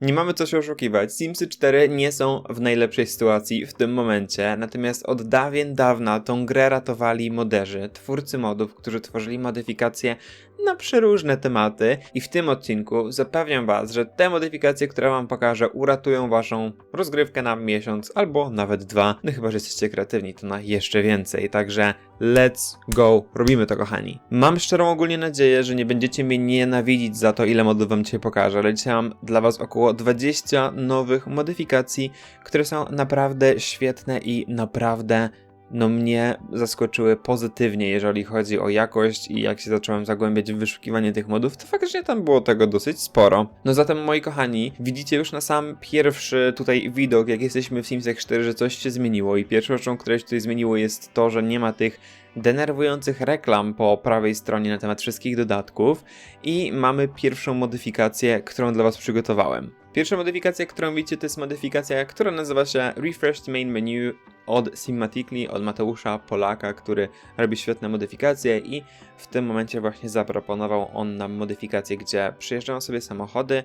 Nie mamy co się oszukiwać. Simsy 4 nie są w najlepszej sytuacji w tym momencie, natomiast od dawien dawna tą grę ratowali moderzy, twórcy modów, którzy tworzyli modyfikacje na przeróżne tematy i w tym odcinku zapewniam was, że te modyfikacje, które wam pokażę, uratują waszą rozgrywkę na miesiąc albo nawet dwa. No chyba, że jesteście kreatywni, to na jeszcze więcej. Także let's go, robimy to kochani. Mam szczerą ogólnie nadzieję, że nie będziecie mnie nienawidzić za to, ile modów wam dzisiaj pokażę, ale dzisiaj mam dla was około 20 nowych modyfikacji, które są naprawdę świetne i naprawdę no mnie zaskoczyły pozytywnie, jeżeli chodzi o jakość i jak się zacząłem zagłębiać w wyszukiwanie tych modów, to faktycznie tam było tego dosyć sporo. No zatem moi kochani, widzicie już na sam pierwszy tutaj widok, jak jesteśmy w Simsach 4, że coś się zmieniło i pierwszą rzeczą, która się tutaj zmieniło jest to, że nie ma tych denerwujących reklam po prawej stronie na temat wszystkich dodatków i mamy pierwszą modyfikację, którą dla Was przygotowałem. Pierwsza modyfikacja, którą widzicie, to jest modyfikacja, która nazywa się Refreshed Main Menu od Cinematically, od Mateusza Polaka, który robi świetne modyfikacje i w tym momencie właśnie zaproponował on nam modyfikację, gdzie przyjeżdżają sobie samochody,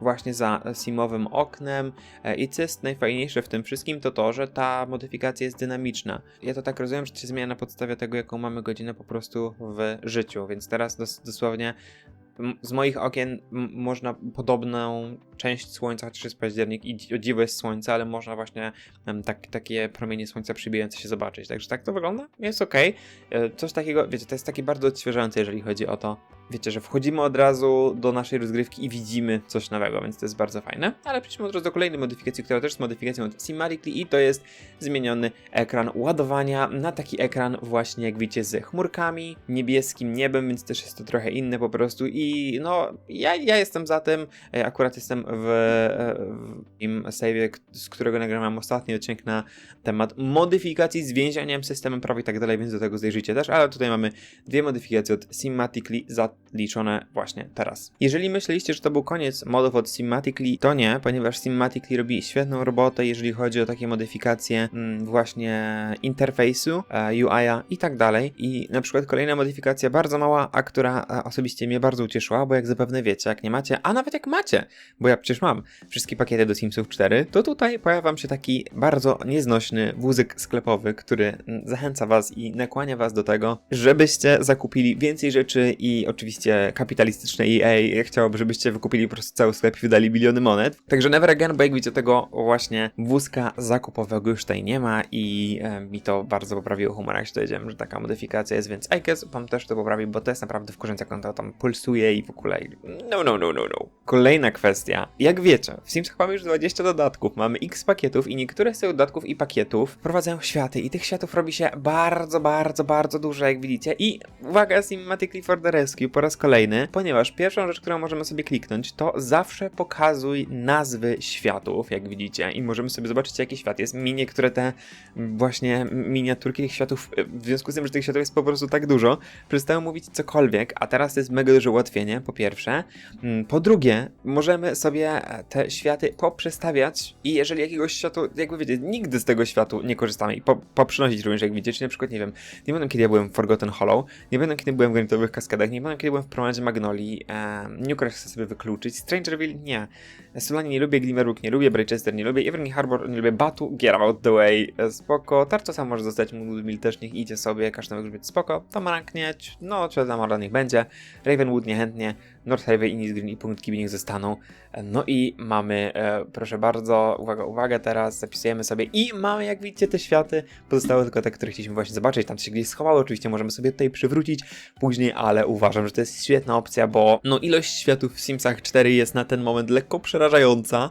właśnie za simowym oknem e, i co jest najfajniejsze w tym wszystkim to to, że ta modyfikacja jest dynamiczna. Ja to tak rozumiem, że się zmienia na podstawie tego, jaką mamy godzinę po prostu w życiu, więc teraz dos dosłownie z moich okien można podobną część słońca, chociaż jest październik i dziwo jest słońce, ale można właśnie em, tak, takie promienie słońca przybijające się zobaczyć. Także tak to wygląda, jest ok. Coś takiego, wiecie, to jest takie bardzo odświeżające, jeżeli chodzi o to, wiecie, że wchodzimy od razu do naszej rozgrywki i widzimy coś nowego, więc to jest bardzo fajne. Ale przejdźmy od razu do kolejnej modyfikacji, która też jest modyfikacją od Cinematically i to jest zmieniony ekran ładowania na taki ekran właśnie, jak widzicie, z chmurkami, niebieskim niebem, więc też jest to trochę inne po prostu i no, ja, ja jestem za tym, E, akurat jestem w, e, w save'ie, z którego nagrałem ostatni odcinek na temat modyfikacji z więzieniem, systemem prawa i tak dalej, więc do tego zajrzyjcie też, ale tutaj mamy dwie modyfikacje od Cinematically zaliczone właśnie teraz. Jeżeli myśleliście, że to był koniec modów od Cinematically, to nie, ponieważ Cinematically robi świetną robotę, jeżeli chodzi o takie modyfikacje mm, właśnie interfejsu, e, UI-a i tak dalej. I na przykład kolejna modyfikacja bardzo mała, a która e, osobiście mnie bardzo ucieszyła, bo jak zapewne wiecie, jak nie macie, a nawet jak macie, bo ja przecież mam wszystkie pakiety do Simsów 4, to tutaj pojawia się taki bardzo nieznośny wózek sklepowy, który mm, zachęca was i nakłania was do tego, żebyście zakupili więcej rzeczy i oczywiście kapitalistyczne EA chciałoby, żebyście wykupili po prostu cały sklep i wydali miliony monet. Także never again, bo jak widzicie tego właśnie wózka zakupowego już tutaj nie ma i e, mi to bardzo poprawiło humor, jak się dowiedziałem, że taka modyfikacja jest, więc I guess wam też to poprawi, bo to jest naprawdę on to tam pulsuje i w ogóle no, no, no, no, no. Kolejna kwestia. Jak wiecie, w Simsach mamy już 20 dodatków, mamy x pakietów i niektóre z tych dodatków i pakietów wprowadzają światy i tych światów robi się bardzo, bardzo, bardzo dużo, jak widzicie. I uwaga, Cinematically for the Rescue po raz kolejny, ponieważ pierwszą rzecz, którą możemy sobie kliknąć, to zawsze pokazuj nazwy światów, jak widzicie, i możemy sobie zobaczyć, jaki świat jest. Mi niektóre te właśnie miniaturki tych światów, w związku z tym, że tych światów jest po prostu tak dużo, przestają mówić cokolwiek, a teraz jest mega duże ułatwienie, po pierwsze. Mm, Po drugie, możemy sobie te światy poprzestawiać i jeżeli jakiegoś światu, jakby wiecie, nigdy z tego światu nie korzystamy i po, poprzynosić również, jak widzicie, czyli na przykład, nie wiem, nie pamiętam kiedy ja byłem w Forgotten Hollow, nie pamiętam kiedy byłem w Granitowych Kaskadach, nie pamiętam kiedy byłem w Promenade Magnolii, e, New Crash chcę sobie wykluczyć, Strangerville nie, Solani nie lubię, Glimmerbook nie lubię, Braychester nie lubię, Evergreen Harbor nie lubię, Batu, get out the way, e, spoko, Tarczosa może zostać, Moonwood też niech idzie sobie, każdy może być spoko, Tamarank nie, no, tam niech będzie, Ravenwood niechętnie, Northaven i Nisgreen i punkt Kibi niech zostaną. No i mamy, e, proszę bardzo, uwaga, uwaga, teraz zapisujemy sobie i mamy, jak widzicie, te światy. Pozostały tylko te, które chcieliśmy właśnie zobaczyć. Tam się gdzieś schowały, oczywiście możemy sobie tutaj przywrócić później, ale uważam, że to jest świetna opcja, bo no ilość światów w Simsach 4 jest na ten moment lekko przerażająca.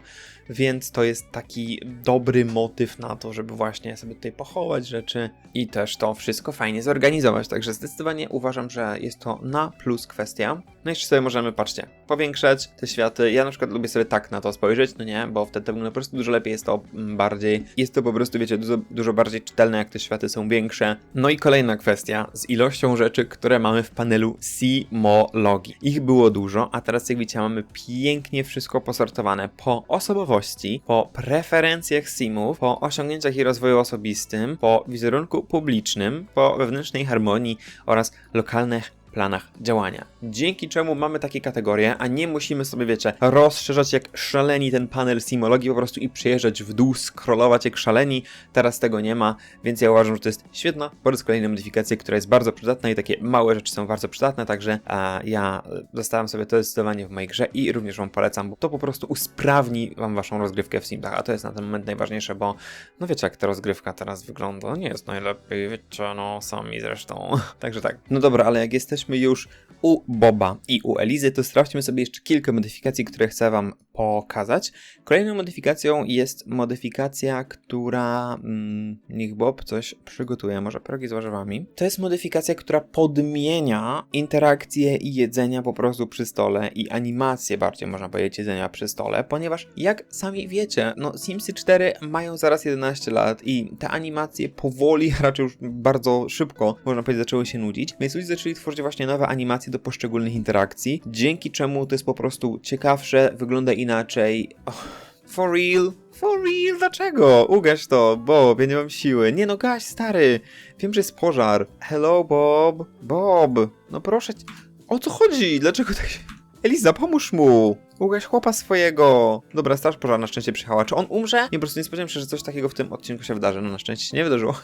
Więc to jest taki dobry motyw na to, żeby właśnie sobie tutaj pochować rzeczy i też to wszystko fajnie zorganizować. Także zdecydowanie uważam, że jest to na plus kwestia. No i jeszcze sobie możemy, patrzcie, powiększać te światy. Ja na przykład lubię sobie tak na to spojrzeć, no nie, bo wtedy wygląda po prostu dużo lepiej, jest to bardziej, jest to po prostu, wiecie, dużo, dużo bardziej czytelne, jak te światy są większe. No i kolejna kwestia, z ilością rzeczy, które mamy w panelu Simologii. Ich było dużo, a teraz jak widzicie mamy pięknie wszystko posortowane po osobowości, po preferencjach simów, po osiągnięciach i rozwoju osobistym, po wizerunku publicznym, po wewnętrznej harmonii oraz lokalnych planach działania. Dzięki czemu mamy takie kategorie, a nie musimy sobie, wiecie, rozszerzać jak szaleni ten panel simologii po prostu i przejeżdżać w dół, scrollować jak szaleni. Teraz tego nie ma, więc ja uważam, że to jest świetna po raz kolejny modyfikacja, która jest bardzo przydatna i takie małe rzeczy są bardzo przydatne, także a, ja zostawiam sobie to zdecydowanie w mojej grze i również Wam polecam, bo to po prostu usprawni Wam Waszą rozgrywkę w Simsach, a to jest na ten moment najważniejsze, bo no wiecie jak ta rozgrywka teraz wygląda, nie jest najlepiej, wiecie, no sami zresztą. Także tak. No dobra, ale jak jesteśmy już u Boba i u Elizy, to sprawdźmy sobie jeszcze kilka modyfikacji, które chcę Wam pokazać. Kolejną modyfikacją jest modyfikacja, która. Mm, niech Bob coś przygotuje, może progi z warzywami. To jest modyfikacja, która podmienia interakcje i jedzenia po prostu przy stole i animacje bardziej, można powiedzieć, jedzenia przy stole, ponieważ jak sami wiecie, no Simsy 4 mają zaraz 11 lat i te animacje powoli, raczej już bardzo szybko, można powiedzieć, zaczęły się nudzić, więc ludzie zaczęli tworzyć właśnie nowe animacje do poszczególnych interakcji, dzięki czemu to jest po prostu ciekawsze, wygląda inaczej. Oh, for real? For real? Dlaczego? Ugaś to, Bob, ja nie mam siły. Nie no, gaś, stary. Wiem, że jest pożar. Hello, Bob. Bob, no proszę cię. O co chodzi? Dlaczego tak się... Eliza, pomóż mu! Ugaś chłopa swojego! Dobra, straż pożarna na szczęście przyjechała. Czy on umrze? Nie, po prostu nie spodziewałem się, że coś takiego w tym odcinku się wydarzy. No na szczęście się nie wydarzyło.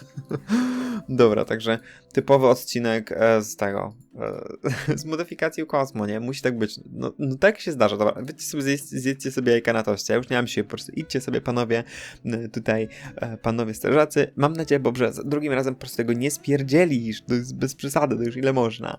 Dobra, także typowy odcinek e, z tego, e, z modyfikacji Kosmo, nie? Musi tak być. No, no tak się zdarza, dobra, wyjdźcie sobie, zjedz- zjedzcie sobie jajka na toście, ja już nie mam się, po prostu idźcie sobie panowie, tutaj e, panowie strażacy. Mam nadzieję, Bob, że drugim razem po prostu tego nie spierdzielisz, to jest bez przesady, to już ile można.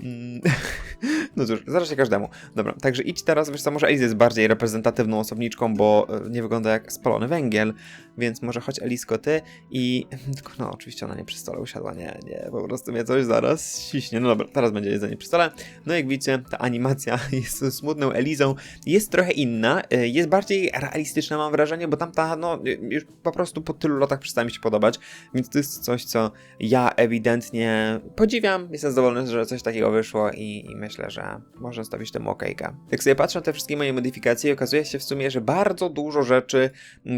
Mm, No cóż, zdarza się każdemu. Dobra, także idź teraz, wiesz co, może Eliza jest bardziej reprezentatywną osobniczką, bo e, nie wygląda jak spalony węgiel, więc może chodź Elisko ty i... Tylko no, oczywiście ona nie przy stole usiadła, nie, nie, po prostu mnie coś zaraz ściśnie. No dobra, teraz będzie jedzenie przy stole. No jak widzicie, ta animacja jest smutną Elizą, jest trochę inna, e, jest bardziej realistyczna mam wrażenie, bo tamta, no, już po prostu po tylu latach przestała mi się podobać, więc to jest coś, co ja ewidentnie podziwiam, jestem zadowolony, że coś takiego wyszło i, i myślę, że można stawić temu okejkę. Jak sobie patrzę na te wszystkie moje modyfikacje, okazuje się w sumie, że bardzo dużo rzeczy,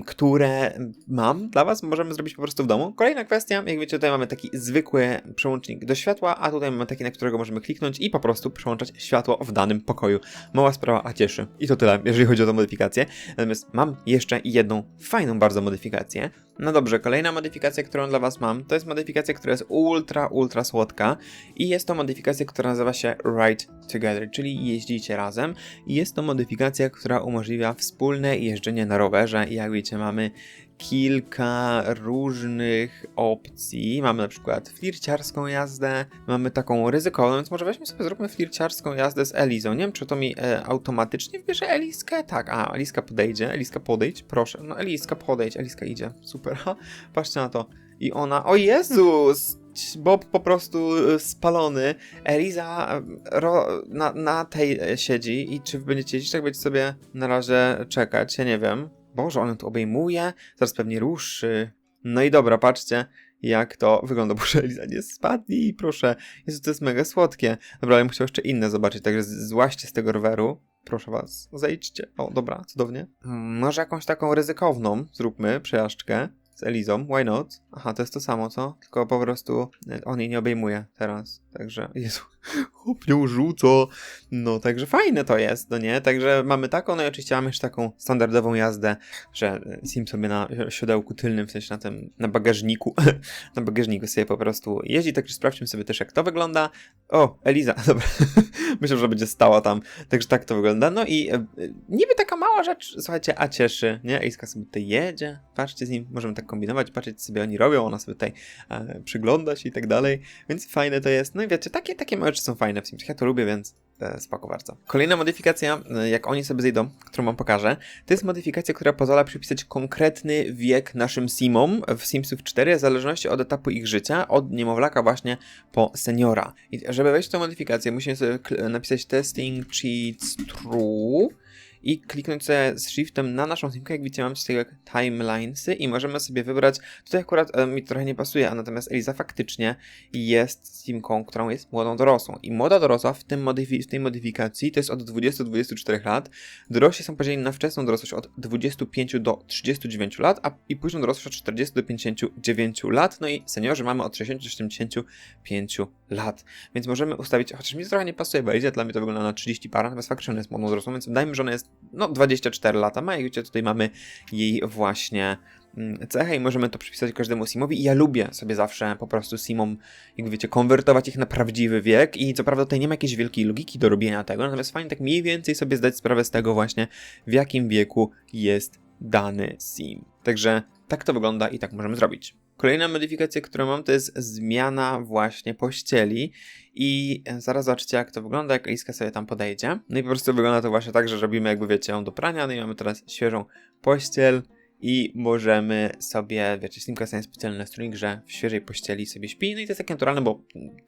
które mam dla Was, możemy zrobić po prostu w domu. Kolejna kwestia, jak wiecie, tutaj mamy taki zwykły przełącznik do światła, a tutaj mamy taki, na którego możemy kliknąć i po prostu przełączać światło w danym pokoju. Mała sprawa, a cieszy. I to tyle, jeżeli chodzi o tę modyfikację. Natomiast mam jeszcze jedną fajną bardzo modyfikację. No dobrze, kolejna modyfikacja, którą dla Was mam, to jest modyfikacja, która jest ultra, ultra słodka i jest to modyfikacja, która nazywa się Ride Together, czyli jeździcie razem i jest to modyfikacja, która umożliwia wspólne jeżdżenie na rowerze i jak wiecie mamy kilka różnych opcji. Mamy na przykład flirciarską jazdę, mamy taką ryzykowną, więc może weźmy sobie, zróbmy flirciarską jazdę z Elizą. Nie wiem, czy to mi e, automatycznie wybierze Eliskę? Tak, a, Eliska podejdzie, Eliska podejdź, proszę. No, Eliska podejdź, Eliska idzie, super, ha, patrzcie na to. I ona, o Jezus! Bob po prostu e, spalony. Eliza e, ro, na, na tej e, siedzi i czy będziecie jeździć, tak będziecie sobie na razie czekać, ja nie wiem. Boże, on tu obejmuje, zaraz pewnie ruszy. No i dobra, patrzcie, jak to wygląda. Boże, Eliza, nie spadnij, proszę. Jezu, to jest mega słodkie. Dobra, ale musiał jeszcze inne zobaczyć, także z- złaźcie z tego roweru. Proszę was, zejdźcie. O, dobra, cudownie. Może jakąś taką ryzykowną zróbmy, przejażdżkę z Elizą, why not? Aha, to jest to samo, co? Tylko po prostu e, on jej nie obejmuje teraz, także, Jezu, chłop nią rzuca. No, także fajne to jest, no nie? Także mamy taką, no i oczywiście mamy jeszcze taką standardową jazdę, że e, Sim sobie na siodełku tylnym, w sensie na tym, na bagażniku, na bagażniku sobie po prostu jeździ, także sprawdźmy sobie też jak to wygląda. O, Eliza, dobra, myślę, że będzie stała tam, także tak to wygląda. No i e, niby taka mała rzecz, słuchajcie, a cieszy, nie? Eliska sobie tutaj jedzie, patrzcie z nim, możemy tak kombinować, patrzeć sobie oni robią, ona sobie tutaj e, przygląda się i tak dalej, więc fajne to jest. No i wiecie, takie, takie małe rzeczy są fajne w Simsach, ja to lubię, więc e, spoko bardzo. Kolejna modyfikacja, e, jak oni sobie zejdą, którą wam pokażę, to jest modyfikacja, która pozwala przypisać konkretny wiek naszym Simom w Simsów 4, w zależności od etapu ich życia, od niemowlaka właśnie po seniora. I żeby wejść w tę modyfikację, musimy sobie napisać testing cheats true i kliknąć sobie z shiftem na naszą simkę, jak widzicie mam coś takiego jak timelinesy i możemy sobie wybrać, tutaj akurat e, mi trochę nie pasuje, a natomiast Eliza faktycznie jest simką, którą jest młodą dorosłą. I młoda dorosła w, tym modyfi- w tej modyfikacji to jest od 20 do 24 lat, dorośli są podzieleni na wczesną dorosłość od 25 do 39 lat, a i późną dorosłość od 40 do 59 lat, no i seniorzy mamy od 60 do 75 lat. Więc możemy ustawić, chociaż mi to trochę nie pasuje, bo idzie, dla mnie to wygląda na 30 par, natomiast faktycznie ona jest młodą dorosłą, więc dajmy, że ona jest no 24 lata ma i widzicie, tutaj mamy jej właśnie mm, cechę i możemy to przypisać każdemu simowi i ja lubię sobie zawsze po prostu simom, jak wiecie, konwertować ich na prawdziwy wiek i co prawda tutaj nie ma jakiejś wielkiej logiki do robienia tego, natomiast fajnie tak mniej więcej sobie zdać sprawę z tego właśnie, w jakim wieku jest dany sim. Także tak to wygląda i tak możemy zrobić. Kolejna modyfikacja, którą mam, to jest zmiana właśnie pościeli. I zaraz zobaczycie, jak to wygląda, jak Eliska sobie tam podejdzie. No i po prostu wygląda to właśnie tak, że robimy, jakby wiecie, ją do prania, no i mamy teraz świeżą pościel i możemy sobie, wiecie, Slimka jest specjalny nastroik, że w świeżej pościeli sobie śpi, no i to jest takie naturalne, bo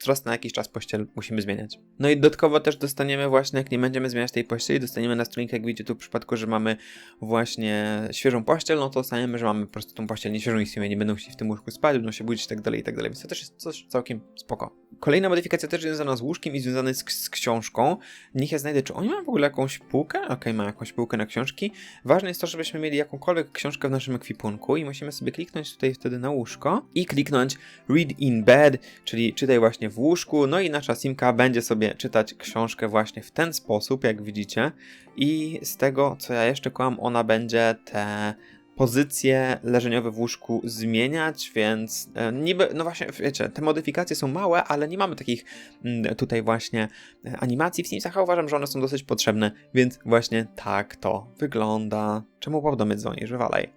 raz na jakiś czas pościel musimy zmieniać. No i dodatkowo też dostaniemy właśnie, jak nie będziemy zmieniać tej pościeli, dostaniemy nastroik, jak widzicie tu w przypadku, że mamy właśnie świeżą pościel, no to dostaniemy, że mamy po prostu tą pościel nieświeżą i nie będą chcieli w tym łóżku spać, będą się budzić i tak dalej, i tak dalej, więc to też jest coś całkiem spoko. Kolejna modyfikacja też związana z łóżkiem i związana z, z książką. Niech ja znajdę, czy oni mają w ogóle jakąś półkę? Okej, okay, mają jakąś półkę na książki. Ważne jest to, żebyśmy mieli jakąkolwiek książkę w naszym ekwipunku i musimy sobie kliknąć tutaj wtedy na łóżko i kliknąć Read in Bed, czyli czytaj właśnie w łóżku, no i nasza simka będzie sobie czytać książkę właśnie w ten sposób, jak widzicie. I z tego, co ja jeszcze kłam, ona będzie te pozycje leżeniowe w łóżku zmieniać, więc e, niby, no właśnie, wiecie, te modyfikacje są małe, ale nie mamy takich mm, tutaj właśnie e, animacji w Simsach, a uważam, że one są dosyć potrzebne, więc właśnie tak to wygląda. Czemu Bob do mnie dzwonisz?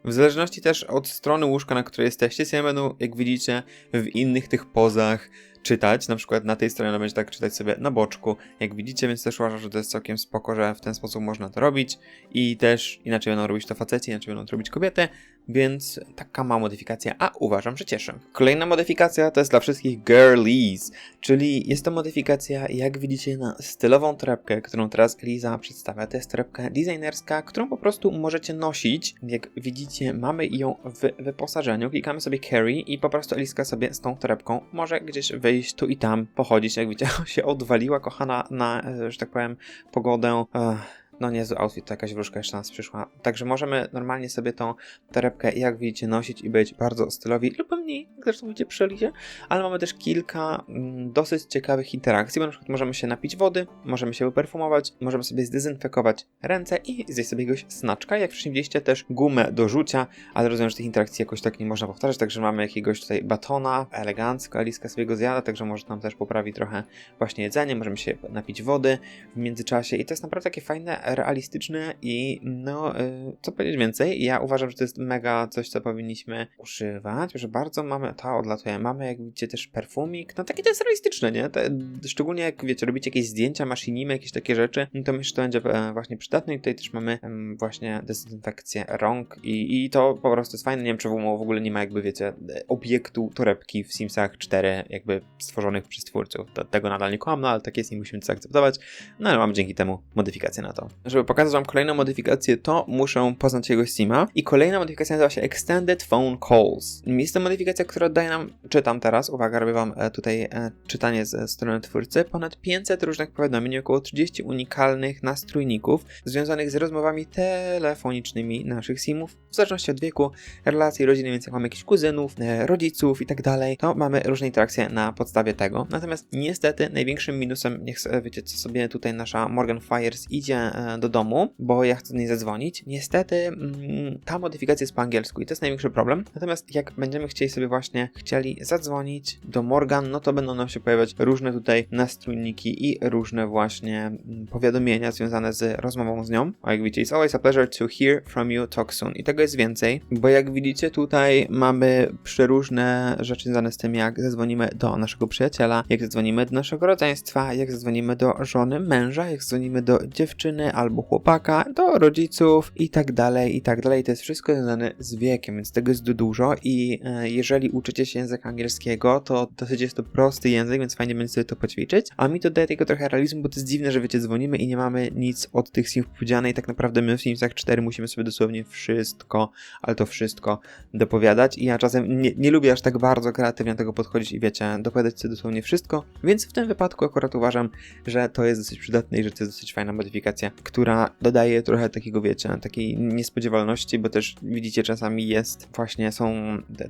W zależności też od strony łóżka, na której jesteście, sobie będą, jak widzicie, w innych tych pozach czytać, na przykład na tej stronie ona będzie tak czytać sobie na boczku, jak widzicie, więc też uważam, że to jest całkiem spoko, że w ten sposób można to robić. I też inaczej będą robić to faceci, inaczej będą to robić kobiety, więc taka mała modyfikacja, a uważam, że cieszy. Kolejna modyfikacja to jest dla wszystkich girlies, czyli jest to modyfikacja, jak widzicie, na stylową torebkę, którą teraz Liza przedstawia. To jest torebka designerska, którą po prostu możecie nosić. Jak widzicie, mamy ją w wyposażeniu. Klikamy sobie carry i po prostu Eliska sobie z tą torebką może gdzieś wyjść tu i tam, pochodzić. Jak widzicie, się odwaliła, kochana, na, e, że tak powiem, pogodę. Ech no niezły outfit, to jakaś wróżka jeszcze nas przyszła. Także możemy normalnie sobie tą torebkę, jak widzicie, nosić i być bardzo stylowi, lub mniej, jak zresztą widzicie przy Elizie, ale mamy też kilka mm, dosyć ciekawych interakcji, bo na przykład możemy się napić wody, możemy się wyperfumować, możemy sobie zdezynfekować ręce i zjeść sobie jakiegoś snaczka. Jak wcześniej widzieliście, też gumę do rzucia, ale rozumiem, że tych interakcji jakoś tak nie można powtarzać, także mamy jakiegoś tutaj batona, elegancko, Eliska sobie go zjada, także może nam też poprawi trochę właśnie jedzenie, możemy się napić wody w międzyczasie i to jest naprawdę takie fajne realistyczne i no, y, co powiedzieć więcej, ja uważam, że to jest mega coś, co powinniśmy używać, że bardzo mamy, ta odlatuje, mamy jak widzicie też perfumik, no takie to jest realistyczne, nie? Te, szczególnie jak wiecie, robicie jakieś zdjęcia, maszynimy, jakieś takie rzeczy, no to myślę, że to będzie e, właśnie przydatne. I tutaj też mamy właśnie dezynfekcję rąk i, i to po prostu jest fajne, nie wiem, czy w ogóle nie ma jakby, wiecie, obiektu torebki w Simsach 4 jakby stworzonych przez twórców, to, tego nadal nie kłam, no ale tak jest i musimy to zaakceptować, no ale mamy dzięki temu modyfikację na to żeby pokazać wam kolejną modyfikację, to muszę poznać jego Steama. I kolejna modyfikacja nazywa się Extended Phone Calls. Jest to modyfikacja, która daje nam, czytam teraz, uwaga, robię wam e, tutaj e, czytanie ze strony twórcy, ponad 500 różnych powiadomień około 30 unikalnych nastrójników związanych z rozmowami telefonicznymi naszych simów, w zależności od wieku, relacji rodziny, więc jak mamy jakichś kuzynów, e, rodziców i tak dalej, to mamy różne interakcje na podstawie tego. Natomiast niestety największym minusem, niech wiecie, co sobie tutaj nasza Morgan Fires idzie do domu, bo ja chcę do niej zadzwonić. Niestety mm, ta modyfikacja jest po angielsku i to jest największy problem. Natomiast jak będziemy chcieli sobie właśnie chcieli zadzwonić do Morgan, no to będą nam się pojawiać różne tutaj nastrójniki i różne właśnie mm, powiadomienia związane z rozmową z nią. A jak widzicie, it's always a pleasure to hear from you talk soon. I tego jest więcej, bo jak widzicie tutaj mamy przeróżne rzeczy związane z tym, jak zadzwonimy do naszego przyjaciela, jak zadzwonimy do naszego rodzeństwa, jak zadzwonimy do żony, męża, jak zadzwonimy do dziewczyny albo chłopaka, do rodziców i tak dalej, i tak dalej. To jest wszystko związane z wiekiem, więc tego jest dużo i e, jeżeli uczycie się języka angielskiego, to dosyć jest to prosty język, więc fajnie będzie sobie to poćwiczyć. A mi to daje tego trochę realizmu, bo to jest dziwne, że wiecie, dzwonimy i nie mamy nic od tych simów powiedziane i tak naprawdę my w Simsach 4 musimy sobie dosłownie wszystko, ale to wszystko dopowiadać i ja czasem nie, nie lubię aż tak bardzo kreatywnie do tego podchodzić i wiecie, dopowiadać sobie dosłownie wszystko, więc w tym wypadku akurat uważam, że to jest dosyć przydatne i że to jest dosyć fajna modyfikacja która dodaje trochę takiego, wiecie, takiej niespodziewalności, bo też widzicie, czasami jest właśnie, są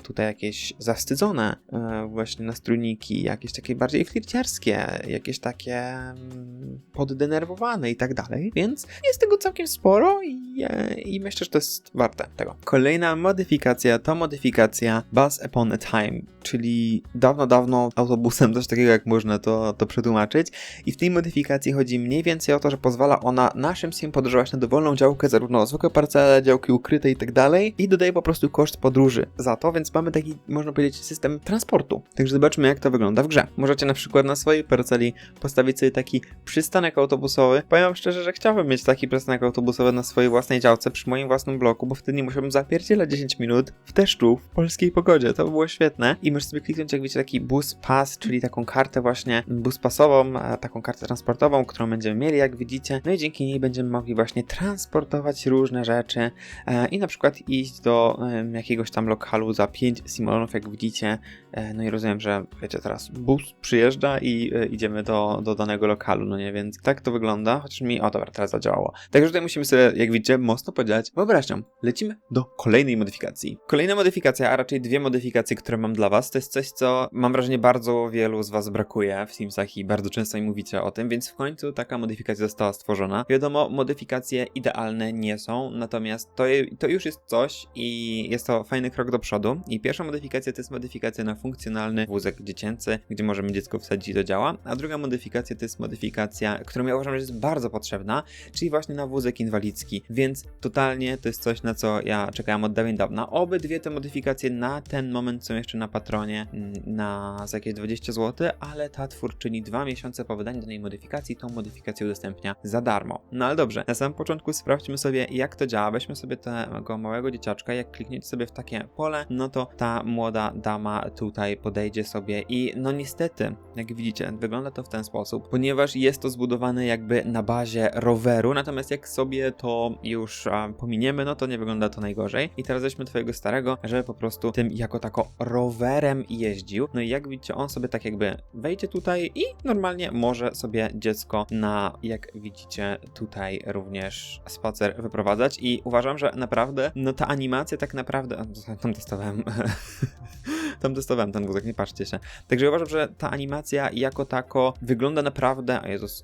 tutaj jakieś zawstydzone e, właśnie nastrójniki, jakieś takie bardziej flirciarskie, jakieś takie mm, poddenerwowane i tak dalej, więc jest tego całkiem sporo i, e, i myślę, że to jest warte tego. Kolejna modyfikacja to modyfikacja Bus Upon a Time, czyli dawno, dawno autobusem, coś takiego jak można to, to przetłumaczyć i w tej modyfikacji chodzi mniej więcej o to, że pozwala ona naszym sim podróżować na dowolną działkę, zarówno zwykłe parcele, działki ukryte i tak dalej i dodaje po prostu koszt podróży za to, więc mamy taki, można powiedzieć, system transportu. Także zobaczmy jak to wygląda w grze. Możecie na przykład na swojej parceli postawić sobie taki przystanek autobusowy. Powiem szczerze, że chciałbym mieć taki przystanek autobusowy na swojej własnej działce przy moim własnym bloku, bo wtedy nie musiałbym zapierdzielać 10 minut w deszczu, w polskiej pogodzie. To by było świetne. I możesz sobie kliknąć, jak wiecie, taki bus pass, czyli taką kartę właśnie bus pasową, taką kartę transportową, którą będziemy mieli, jak widzicie. No i dzięki niej będziemy mogli właśnie transportować różne rzeczy e, i na przykład iść do jakiegoś tam lokalu za 5 simolonów, jak widzicie. E, no i rozumiem, że wiecie, teraz bus przyjeżdża i e, idziemy do, do danego lokalu, no nie, więc tak to wygląda, chociaż mi, o dobra, teraz zadziałało. Także tutaj musimy sobie, jak widzicie, mocno podzielać wyobraźnią. Lecimy do kolejnej modyfikacji. Kolejna modyfikacja, a raczej dwie modyfikacje, które mam dla was, to jest coś, co mam wrażenie bardzo wielu z was brakuje w Simsach i bardzo często mi mówicie o tym, więc w końcu taka modyfikacja została stworzona. Wiadomo, modyfikacje idealne nie są, natomiast to, to już jest coś i jest to fajny krok do przodu. I pierwsza modyfikacja to jest modyfikacja na funkcjonalny wózek dziecięcy, gdzie możemy dziecko wsadzić i to działa, a druga modyfikacja to jest modyfikacja, którą ja uważam, że jest bardzo potrzebna, czyli właśnie na wózek inwalidzki, więc totalnie to jest coś, na co ja czekałem od dawien dawna. Obydwie te modyfikacje na ten moment są jeszcze na patronie mm, na za jakieś 20 zł, ale ta twórczyni dwa miesiące po wydaniu danej modyfikacji tą modyfikację udostępnia za darmo. No ale dobrze, na samym początku sprawdźmy sobie jak to działa. Weźmy sobie tego małego dzieciaczka, jak klikniecie sobie w takie pole, no to ta młoda dama tutaj podejdzie sobie i no niestety, jak widzicie, wygląda to w ten sposób, ponieważ jest to zbudowane jakby na bazie roweru, natomiast jak sobie to już a, pominiemy, no to nie wygląda to najgorzej. I teraz weźmy twojego starego, żeby po prostu tym jako tako rowerem jeździł. No i jak widzicie, on sobie tak jakby wejdzie tutaj i normalnie może sobie dziecko na, jak widzicie, tutaj również spacer wyprowadzać i uważam, że naprawdę, no ta animacja tak naprawdę, tam dostawałem tam dostawałem ten wózek, nie patrzcie się. Także uważam, że ta animacja jako tako wygląda naprawdę, o Jezus,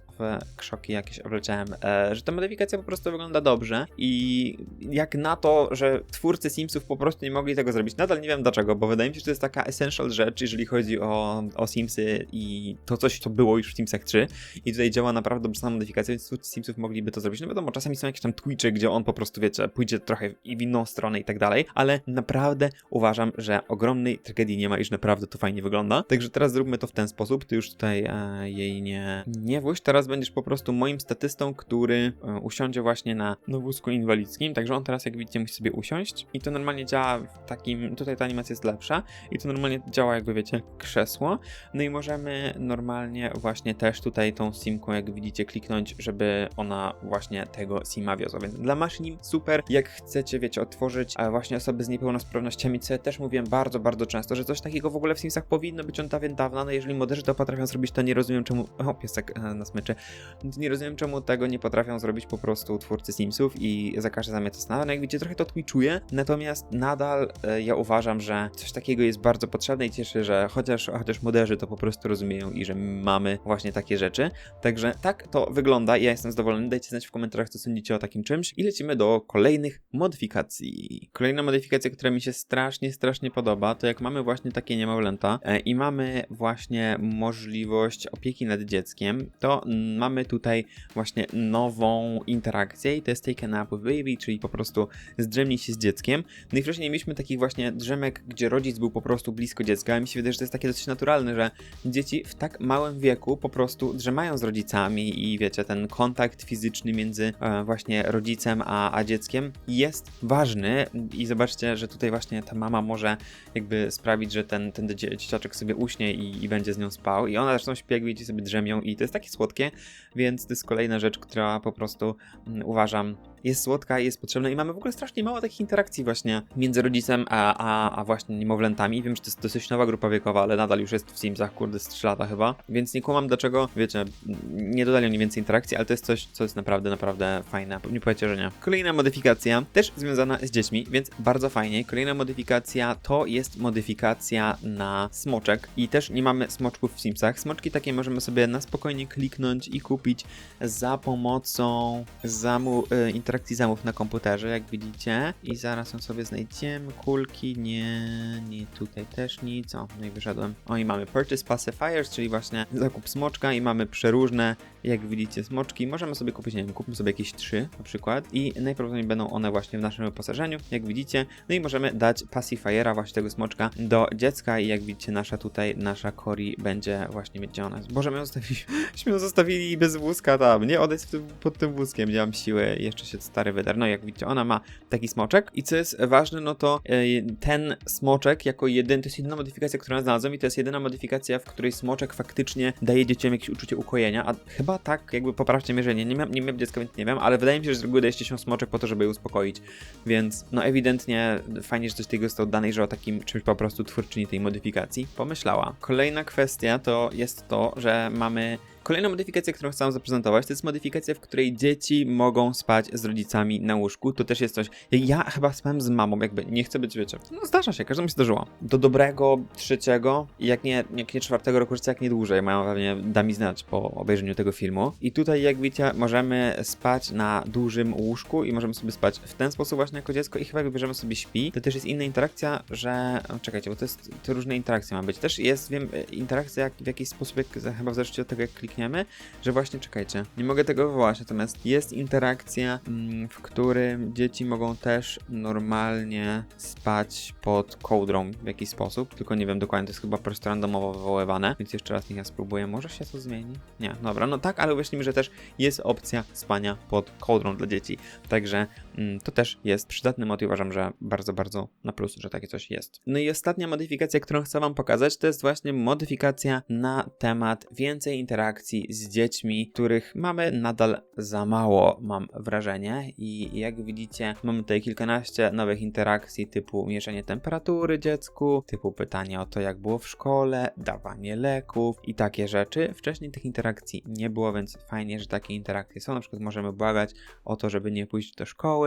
krzoki jakieś obleciałem, e, że ta modyfikacja po prostu wygląda dobrze i jak na to, że twórcy Simsów po prostu nie mogli tego zrobić, nadal nie wiem dlaczego, bo wydaje mi się, że to jest taka essential rzecz, jeżeli chodzi o, o Simsy i to coś, co było już w Simsach 3 i tutaj działa naprawdę sama modyfikacja, więc twórcy Simsów mogliby to zrobić. No wiadomo, czasami są jakieś tam twitche, gdzie on po prostu, wiecie, pójdzie trochę w inną stronę i tak dalej, ale naprawdę uważam, że ogromnej tragedii nie ma, iż naprawdę to fajnie wygląda. Także teraz zróbmy to w ten sposób, ty już tutaj e, jej nie, nie wóź, teraz będziesz po prostu moim statystą, który e, usiądzie właśnie na, na wózku inwalidzkim, także on teraz jak widzicie musi sobie usiąść. I to normalnie działa w takim, tutaj ta animacja jest lepsza. I to normalnie działa jakby wiecie krzesło, no i możemy normalnie właśnie też tutaj tą simką jak widzicie kliknąć, żeby ona właśnie tego sima wiozła, więc dla maszyn super, jak chcecie wiecie otworzyć a właśnie osoby z niepełnosprawnościami, co ja też mówiłem bardzo, bardzo często, że coś takiego w ogóle w Simsach powinno być on dawien dawna, no jeżeli moderzy to potrafią zrobić, to nie rozumiem czemu, o piesek e, na smyczy, nie rozumiem czemu tego nie potrafią zrobić po prostu twórcy Simsów i za ja to znałem, no jak widzicie trochę to twitchuję, natomiast nadal e, ja uważam, że coś takiego jest bardzo potrzebne i cieszę, że chociaż, chociaż moderzy to po prostu rozumieją i że mamy właśnie takie rzeczy, także tak to wygląda. Ja jestem zadowolony, dajcie znać w komentarzach co sądzicie o takim czymś i lecimy do kolejnych modyfikacji. Kolejna modyfikacja, która mi się strasznie, strasznie podoba, to jak mamy właśnie takie niemowlęta e, i mamy właśnie możliwość opieki nad dzieckiem, to mamy tutaj właśnie nową interakcję i to jest take a nap with baby, czyli po prostu zdrzemnij się z dzieckiem. No i wcześniej mieliśmy takich właśnie drzemek, gdzie rodzic był po prostu blisko dziecka, i mi się wydaje, że to jest takie dosyć naturalne, że dzieci w tak małym wieku po prostu drzemają z rodzicami i wiecie, ten kontakt fizyczny między e, właśnie rodzicem a, a dzieckiem jest ważny. I zobaczcie, że tutaj właśnie ta mama może jakby sprawić, że ten, ten dzieciaczek sobie uśnie i, i będzie z nią spał i ona zresztą śpi, jak wiecie, sobie drzemią i to jest takie słodkie, więc to jest kolejna rzecz, która po prostu mm, uważam jest słodka, jest potrzebna i mamy w ogóle strasznie mało takich interakcji właśnie między rodzicem a, a, a właśnie niemowlętami. Wiem, że to jest dosyć nowa grupa wiekowa, ale nadal już jest w Simsach, kurde, z 3 lata chyba, więc nie kumam dlaczego, wiecie, nie dodali oni więcej interakcji, ale to jest coś, co jest naprawdę, naprawdę fajne. Nie powiecie, że nie. Kolejna modyfikacja, też związana z dziećmi, więc bardzo fajnie. Kolejna modyfikacja to jest modyfikacja na smoczek i też nie mamy smoczków w Simsach. Smoczki takie możemy sobie na spokojnie kliknąć i kupić za pomocą zamu, e, interakcji zamów na komputerze, jak widzicie. I zaraz on sobie znajdziemy. Kulki, nie, nie tutaj też nic. O, no i wyszedłem. O, i mamy Purchase Pacifiers, czyli właśnie zakup smoczka i mamy przeróżne, jak widzicie, smoczki. Możemy sobie kupić, nie wiem, kupmy sobie jakieś trzy na przykład i najprawdopodobniej będą one właśnie w naszym wyposażeniu, jak widzicie. No i możemy dać Pacifiera, właśnie tego smoczka, do dziecka i jak widzicie, nasza tutaj, nasza Cori będzie właśnie mieć gdzie ona jest. Boże, my ją zostawili, myśmy ją zostawili bez wózka tam, nie? Tym, pod tym wózkiem, nie mam siły, jeszcze się stary wydar. No jak widzicie, ona ma taki smoczek i co jest ważne, no to e, ten smoczek jako jedyny, to jest jedyna modyfikacja, którą znalazłem i to jest jedyna modyfikacja, w której smoczek faktycznie daje dzieciom jakieś uczucie ukojenia, a chyba tak, jakby poprawcie mnie, że nie, nie miałem, nie miałem dziecka, więc nie wiem, ale wydaje mi się, że z reguły daje się smoczek po to, żeby je uspokoić, więc no ewidentnie fajnie, że coś takiego zostało dane i że o takim czymś po prostu twórczyni tej modyfikacji pomyślała. Kolejna kwestia to jest to, że mamy Kolejna modyfikacja, którą chcę zaprezentować, to jest modyfikacja, w której dzieci mogą spać z rodzicami na łóżku. To też jest coś. Ja chyba spałem z mamą, jakby nie chcę być, wiecie. No zdarza się, każdemu się zdarzyło. Do dobrego trzeciego, jak nie, jak nie czwartego roku życia, jak nie dłużej, mają pewnie da mi znać po obejrzeniu tego filmu. I tutaj, jak widzicie, możemy spać na dużym łóżku i możemy sobie spać w ten sposób właśnie jako dziecko i chyba jak bierzemy sobie śpi, to też jest inna interakcja, że... O, czekajcie, bo to jest... To różne interakcje ma być. Też jest, wiem, interakcja jak, w jakiś sposób, jak, chyba w zależności od tego, jak klikniemy, że właśnie, czekajcie, nie mogę tego wywołać, natomiast jest interakcja, mm, w którym dzieci mogą też normalnie spać pod kołdrą w jakiś sposób, tylko nie wiem dokładnie, to jest chyba po prostu randomowo wywoływane, więc jeszcze raz niech ja spróbuję, może się to zmieni? Nie, dobra, no tak, ale uwierzcie mi, że też jest opcja spania pod kołdrą dla dzieci, także to też jest przydatny i uważam, że bardzo, bardzo na plus, że takie coś jest. No i ostatnia modyfikacja, którą chcę wam pokazać, to jest właśnie modyfikacja na temat więcej interakcji z dziećmi, których mamy nadal za mało, mam wrażenie. I jak widzicie, mamy tutaj kilkanaście nowych interakcji typu mierzenie temperatury dziecku, typu pytanie o to, jak było w szkole, dawanie leków i takie rzeczy. Wcześniej tych interakcji nie było, więc fajnie, że takie interakcje są. Na przykład możemy błagać o to, żeby nie pójść do szkoły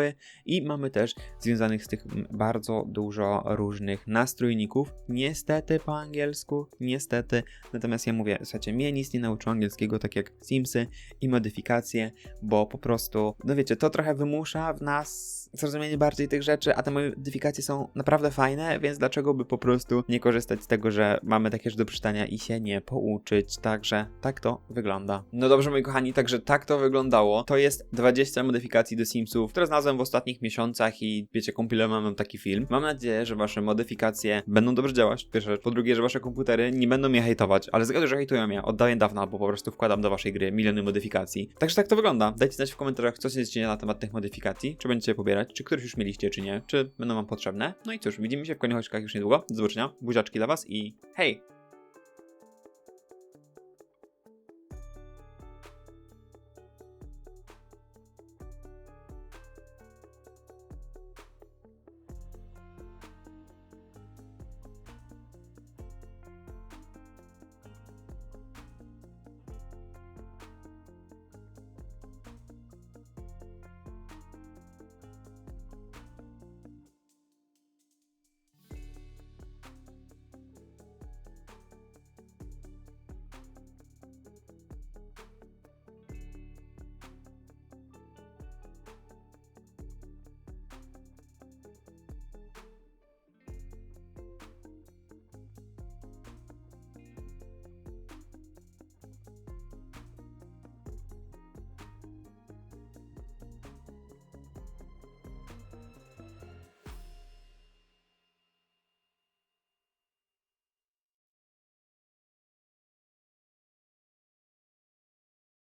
i mamy też związanych z tych bardzo dużo różnych nastrójników. Niestety po angielsku, niestety. Natomiast ja mówię, słuchajcie, mnie nic nie nauczyło angielskiego, tak jak Simsy i modyfikacje, bo po prostu, no wiecie, to trochę wymusza w nas zrozumienie bardziej tych rzeczy, a te modyfikacje są naprawdę fajne, więc dlaczego by po prostu nie korzystać z tego, że mamy takie rzeczy do przeczytania i się nie pouczyć, także tak to wygląda. No dobrze, moi kochani, także tak to wyglądało. To jest 20 modyfikacji do Simsów, które znalazłem w ostatnich miesiącach i wiecie, kompilowałem mam taki film. Mam nadzieję, że wasze modyfikacje będą dobrze działać, pierwsza rzecz. Po drugie, że wasze komputery nie będą mnie hejtować, ale zgaduję, że hejtują mnie od dawien dawna, bo po prostu wkładam do waszej gry miliony modyfikacji. Także tak to wygląda. Dajcie znać w komentarzach, co się dzieje na temat tych modyfikacji, czy będziecie je czy któreś już mieliście, czy nie, czy będą wam potrzebne. No i cóż, widzimy się w odcinkach już niedługo. Do zobaczenia, buziaczki dla was i hej!